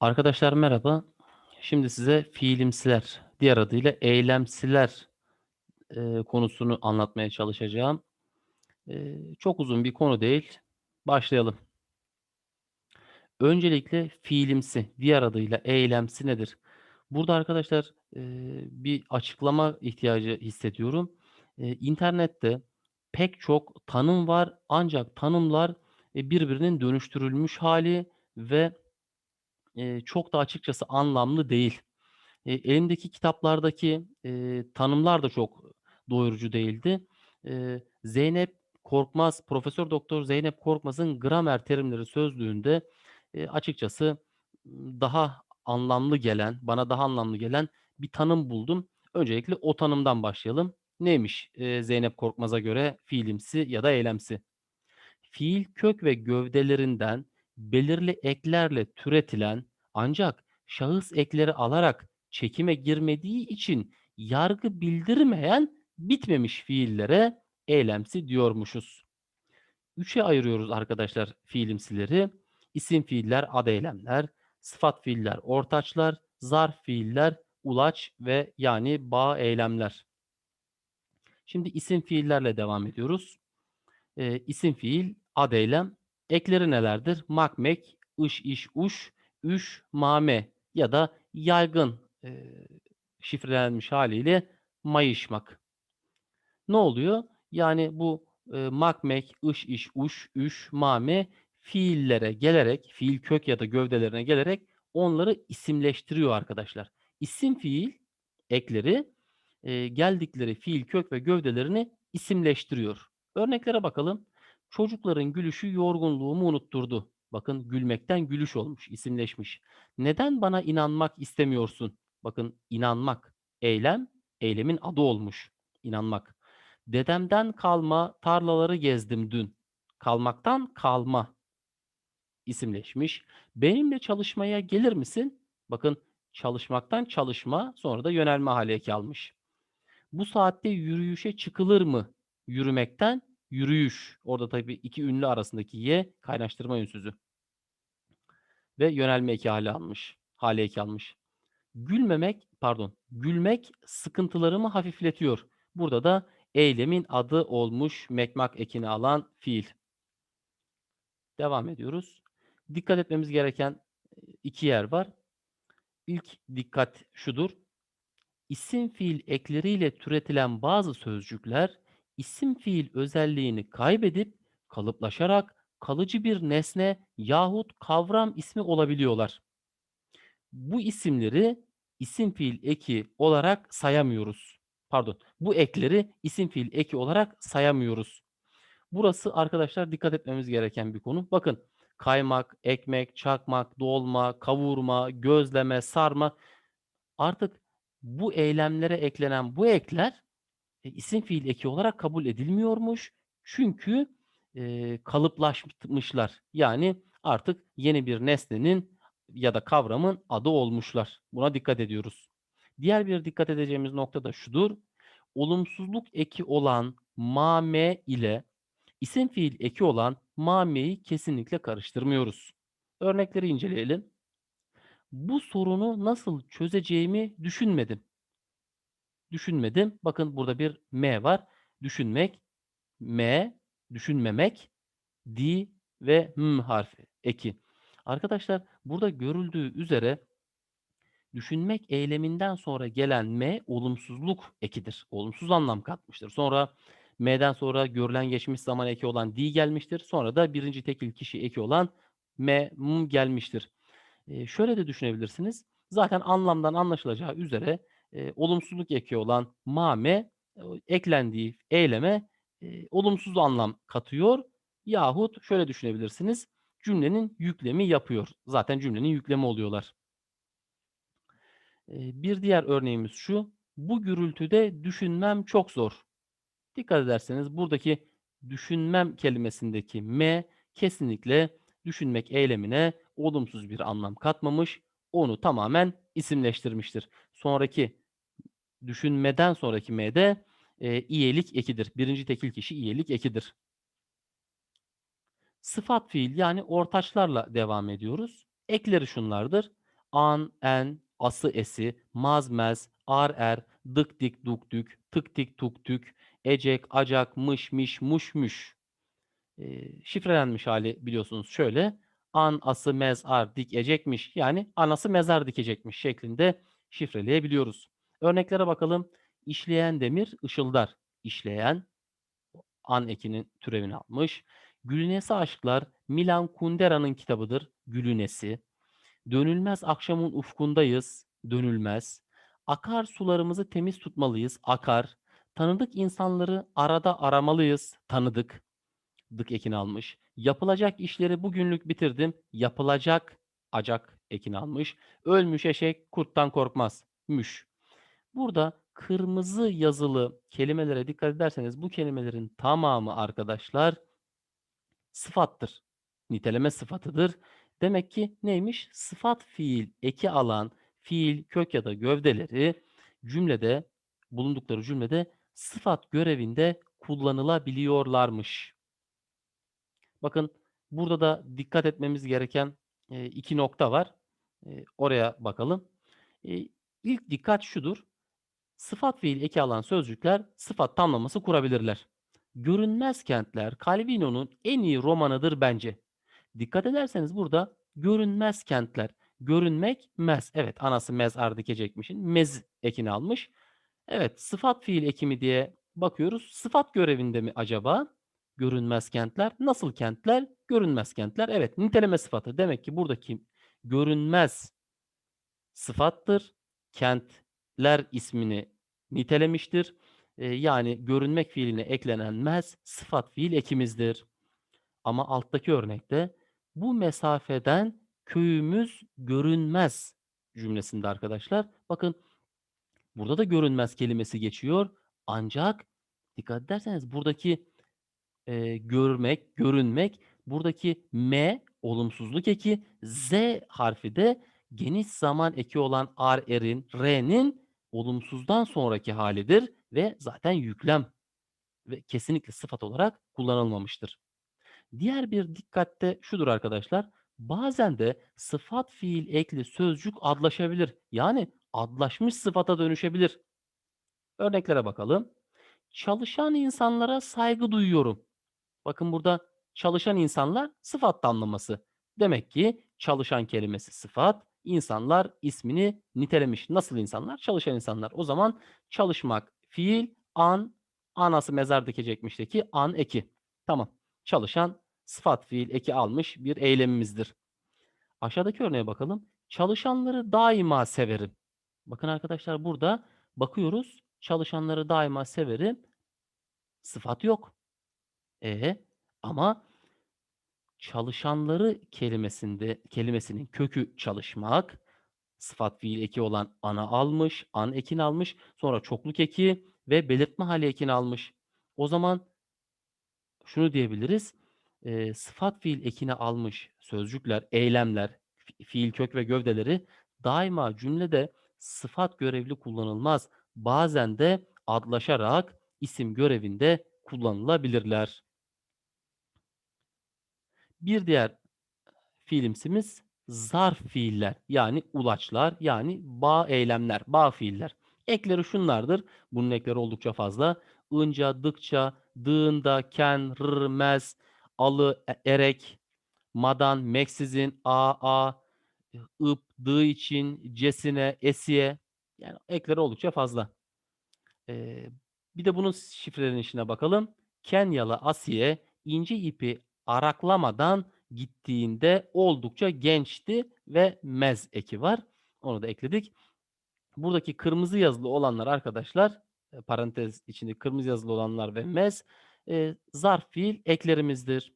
Arkadaşlar merhaba. Şimdi size fiilimsiler, diğer adıyla eylemsiler, eee, konusunu anlatmaya çalışacağım. Eee, çok uzun bir konu değil. Başlayalım. Öncelikle fiilimsi, diğer adıyla eylemsi nedir? Burada arkadaşlar, eee, bir açıklama ihtiyacı hissediyorum. Eee, internette pek çok tanım var ancak tanımlar, eee, birbirinin dönüştürülmüş hâli ve, eee, çok da açıkçası anlamlı değil. Eee, elimdeki kitaplardaki, eee, tanımlar da çok doyurucu değildi. Eee, Zeynep Korkmaz, Profesör Doktor Zeynep Korkmaz'ın Gramer Terimleri Sözlüğü'nde, eee, açıkçası, daha anlamlı gelen, bana daha anlamlı gelen bir tanım buldum. Öncelikle o tanımdan başlayalım. Neymiş, eee, Zeynep Korkmaz'a göre fiilimsi ya da eylemsi? Fiil kök ve gövdelerinden belirli eklerle türetilen ancak şahıs ekleri alarak çekime girmediği için yargı bildirmeyen bitmemiş fiillere eylemsi diyormuşuz. 3'e ayırıyoruz arkadaşlar fiilimsileri. İsim fiiller, ad eylemler, sıfat fiiller, ortaçlar, zarf fiiller, ulaç ve yani bağ eylemler. Şimdi isim fiillerle devam ediyoruz. Eee, isim fiil, ad eylem. Ekleri nelerdir? Mak, mek, ış, iş, uş, üş, mame ya da yaygın, eee, şifrelenmiş hâliyle mayışmak. Ne oluyor? Yani bu, eee, mak, mek, ış, iş, uş, üş, mame fiillere gelerek, fiil kök ya da gövdelerine gelerek onları isimleştiriyor arkadaşlar. İsim fiil ekleri, eee, geldikleri fiil kök ve gövdelerini isimleştiriyor. Örneklere bakalım. Çocukların gülüşü yorgunluğumu unutturdu. Bakın gülmekten gülüş olmuş, isimleşmiş. Neden bana inanmak istemiyorsun? Bakın inanmak, eylem, eylemin adı olmuş. İnanmak. Dedemden kalma tarlaları gezdim dün. Kalmaktan kalma isimleşmiş. Benimle çalışmaya gelir misin? Bakın çalışmaktan çalışma sonra da yönelme eki almış. Bu saatte yürüyüşe çıkılır mı? Yürümekten yürüyüş. Orada tabii 2 ünlü arasındaki y kaynaştırma ünsüzü. Ve yönelme eki hâli almış. Hâli eki almış. Gülmemek, pardon, gülmek sıkıntılarımı hafifletiyor. Burada da eylemin adı olmuş mekmak ekini alan fiil. Devam ediyoruz. Dikkat etmemiz gereken, eee, 2 yer var. İlk dikkat şudur: İsim fiil ekleriyle türetilen bazı sözcükler isim fiil özelliğini kaybedip kalıplaşarak kalıcı bir nesne yahut kavram ismi olabiliyorlar. Bu isimleri isim fiil eki olarak sayamıyoruz. Pardon, bu ekleri isim fiil eki olarak sayamıyoruz. Burası arkadaşlar dikkat etmemiz gereken bir konu. Bakın kaymak, ekmek, çakmak, dolma, kavurma, gözleme, sarma artık bu eylemlere eklenen bu ekler, isim fiil eki olarak kabul edilmiyormuş. Çünkü, eee, kalıplaşmışlar. Yani artık yeni bir nesnenin ya da kavramın adı olmuşlar. Buna dikkat ediyoruz. Diğer bir dikkat edeceğimiz nokta da şudur: Olumsuzluk eki olan mame ile isim fiil eki olan mameyi kesinlikle karıştırmıyoruz. Örnekleri inceleyelim. Bu sorunu nasıl çözeceğimi düşünmedim. Düşünmedim. Bakın burada bir m var. Düşünmek, m, düşünmemek, di ve m harfi eki. Arkadaşlar burada görüldüğü üzere düşünmek eyleminden sonra gelen m olumsuzluk ekidir. Olumsuz anlam katmıştır. Sonra m'den sonra görülen geçmiş zaman eki olan di gelmiştir. Sonra da 1'inci tekil kişi eki olan m, m gelmiştir. Eee, şöyle de düşünebilirsiniz. Zaten anlamdan anlaşılacağı üzere, eee, olumsuzluk eki olan mame, ooo, eklendiği eyleme, eee, olumsuz anlam katıyor yahut şöyle düşünebilirsiniz, cümlenin yüklemi yapıyor. Zaten cümlenin yüklemi oluyorlar. Eee, bir diğer örneğimiz şu: Bu gürültüde düşünmem çok zor. Dikkat ederseniz buradaki düşünmem kelimesindeki m kesinlikle düşünmek eylemine olumsuz bir anlam katmamış, onu tamamen isimleştirmiştir. Sonraki düşünmeden sonraki m de, eee, iyelik ekidir. 1'inci tekil kişi iyelik ekidir. Sıfat fiil yani ortaçlarla devam ediyoruz. Ekleri şunlardır: an, en, ası, esi, maz, mez, ar, er, dık, dik, duk, dük, tık, tik, tuk, tük, ecek, acak, mış, miş, muş, müş. Eee, şifrelenmiş hâli biliyorsunuz şöyle: an, ası, mez, ar, dik, ecekmiş. Yani anası mezar dikecekmiş şeklinde şifreleyebiliyoruz. Örneklere bakalım. İşleyen demir ışıldar. İşleyen, an ekinin türevini almış. Gülünesi aşklar Milan Kundera'nın kitabıdır. Gülünesi. Dönülmez akşamın ufkundayız. Dönülmez. Akar sularımızı temiz tutmalıyız. Akar. Tanıdık insanları arada aramalıyız. Tanıdık. Dık ekini almış. Yapılacak işleri bugünlük bitirdim. Yapılacak, acak ekini almış. Ölmüş eşek kurttan korkmaz. Müş. Burada kırmızı yazılı kelimelere dikkat ederseniz bu kelimelerin tamamı arkadaşlar sıfattır. Niteleme sıfatıdır. Demek ki neymiş? Sıfat fiil eki alan fiil, kök ya da gövdeleri cümlede, bulundukları cümlede sıfat görevinde kullanılabiliyorlarmış. Bakın burada da dikkat etmemiz gereken, 2 nokta var. Oraya bakalım. İlk dikkat şudur: Sıfat fiil eki alan sözcükler sıfat tamlaması kurabilirler. Görünmez Kentler Calvino'nun en iyi romanıdır bence. Dikkat ederseniz burada görünmez kentler. Görünmek mez. Evet anası mez ar dikecekmişin. Mez ekini almış. Evet sıfat fiil ekimi diye bakıyoruz. Sıfat görevinde mi acaba? Görünmez kentler. Nasıl kentler? Görünmez kentler. Evet niteleme sıfatı. Demek ki buradaki görünmez sıfattır. Kentler ismini nitelemiştir. Yani görünmek fiiline eklenen mez sıfat fiil ekimizdir. Ama alttaki örnekte bu mesafeden köyümüz görünmez cümlesinde arkadaşlar. Bakın burada da görünmez kelimesi geçiyor. Ancak dikkat ederseniz buradaki, eee, görmek, görünmek buradaki m olumsuzluk eki, z harfi de geniş zaman eki olan erin, re'nin olumsuzdan sonraki hâlidir ve zaten yüklem ve kesinlikle sıfat olarak kullanılmamıştır. Diğer bir dikkat de şudur arkadaşlar. Bazen de sıfat fiil ekli sözcük adlaşabilir. Yani adlaşmış sıfata dönüşebilir. Örneklere bakalım. Çalışan insanlara saygı duyuyorum. Bakın burada çalışan insanlar sıfat tamlaması. Demek ki çalışan kelimesi sıfat, insanlar ismini nitelemiş. Nasıl insanlar? Çalışan insanlar. O zaman çalışmak fiil, an, anası mezar dikecekmişteki an eki. Tamam. Çalışan sıfat fiil eki almış bir eylemimizdir. Aşağıdaki örneğe bakalım. Çalışanları daima severim. Bakın arkadaşlar burada bakıyoruz. Çalışanları daima severim. Sıfat yok. E ama çalışanları kelimesinde kelimesinin kökü çalışmak, sıfat fiil eki olan ana almış, an ekini almış, sonra çokluk eki ve belirtme hali ekini almış. O zaman şunu diyebiliriz. Eee, sıfat fiil ekini almış sözcükler, eylemler, fi fiil kök ve gövdeleri daima cümlede sıfat görevli kullanılmaz. Bazen de adlaşarak isim görevinde kullanılabilirler. Bir diğer fiilimsimiz zarf fiiller yani ulaçlar yani bağ eylemler, bağ fiiller. Ekleri şunlardır. Bunun ekleri oldukça fazla. Inca, dıkça, dığında, ken, rır, mez, alı, e erek, madan, meksizin, a, a, ıp, dığı için, cesine, esiye yani ekleri oldukça fazla. Eee, bir de bunun şifrelenişine bakalım. Kenyalı Asiye ince ipi araklamadan gittiğinde oldukça gençti ve mez eki var. Onu da ekledik. Buradaki kırmızı yazılı olanlar arkadaşlar, eee, parantez içinde kırmızı yazılı olanlar ve mez, eee, zarf fiil eklerimizdir.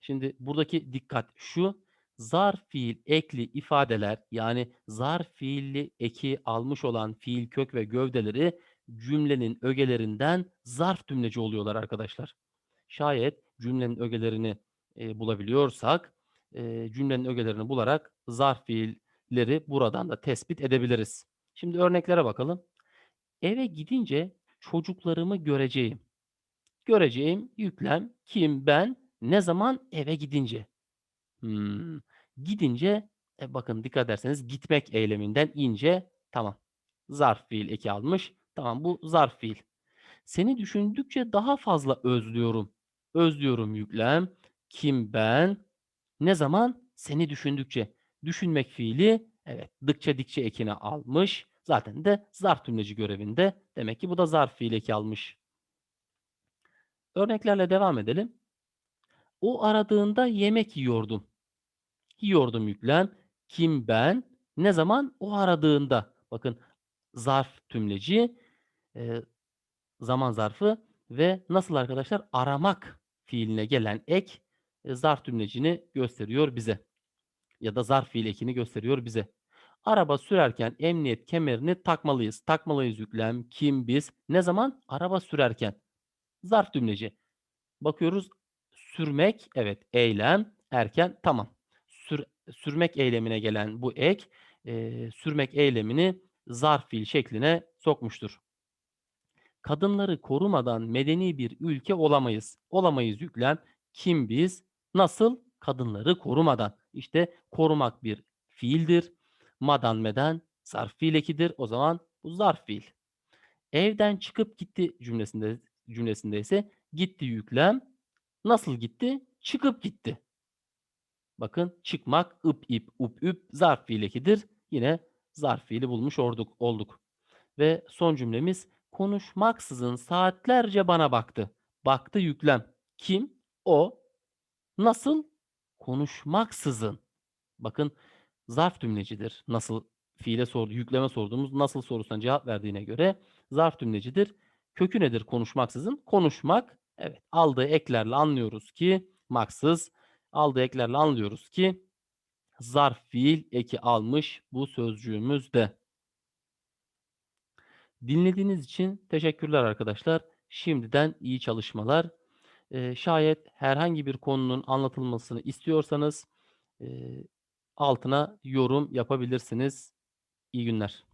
Şimdi buradaki dikkat şu: Zarf fiil ekli ifadeler yani zarf fiilli eki almış olan fiil kök ve gövdeleri cümlenin ögelerinden zarf tümleci oluyorlar arkadaşlar. Şayet cümlenin ögelerini, eee, bulabiliyorsak, eee, cümlenin ögelerini bularak zarf fiilleri buradan da tespit edebiliriz. Şimdi örneklere bakalım. Eve gidince çocuklarımı göreceğim. Göreceğim yüklem kim? Ben. Ne zaman? Eve gidince. Hımm. Gidince E, bakın dikkat ederseniz gitmek eyleminden ince tamam. Zarf fiil eki almış. Tamam bu zarf fiil. Seni düşündükçe daha fazla özlüyorum. Özlüyorum yüklem. Kim ben? Ne zaman? Seni düşündükçe. Düşünmek fiili evet dıkça dikçe ekini almış. Zaten de zarf tümleci görevinde. Demek ki bu da zarf fiil eki almış. Örneklerle devam edelim. O aradığında yemek yiyordum. Yiyordum yüklem. Kim ben? Ne zaman? O aradığında. Bakın zarf tümleci, e, zaman zarfı ve nasıl arkadaşlar? Aramak fiiline gelen ek zarf tümlecini gösteriyor bize. Ya da zarf fiil gösteriyor bize. Araba sürerken emniyet kemerini takmalıyız. Takmalıyız yüklem. Kim biz? Ne zaman? Araba sürerken. Zarf tümleci. Bakıyoruz sürmek evet eylem erken tamam. Sür, sürmek eylemine gelen bu ek e, sürmek eylemini zarf fiil şekline sokmuştur. Kadınları korumadan medeni bir ülke olamayız. Olamayız yüklem. Kim biz? Nasıl? Kadınları korumadan. İşte korumak bir fiildir. Madan meden zarf fiil ekidir. O zaman bu zarf fiil. Evden çıkıp gitti cümlesinde cümlesinde ise gitti yüklem. Nasıl gitti? Çıkıp gitti. Bakın çıkmak ıp ip up üp zarf fiil ekidir. Yine zarf fiili bulmuş olduk. olduk. Ve son cümlemiz konuşmaksızın saatlerce bana baktı. Baktı yüklem. Kim? O. Nasıl? Konuşmaksızın. Bakın zarf tümlecidir. Nasıl fiile sordu, yükleme sorduğumuz nasıl sorusuna cevap verdiğine göre zarf tümlecidir. Kökü nedir konuşmaksızın? Konuşmak. Evet aldığı eklerle anlıyoruz ki maksız. Aldığı eklerle anlıyoruz ki zarf fiil eki almış bu sözcüğümüzde. Dinlediğiniz için teşekkürler arkadaşlar. Şimdiden iyi çalışmalar. Şayet herhangi bir konunun anlatılmasını istiyorsanız altına yorum yapabilirsiniz. İyi günler.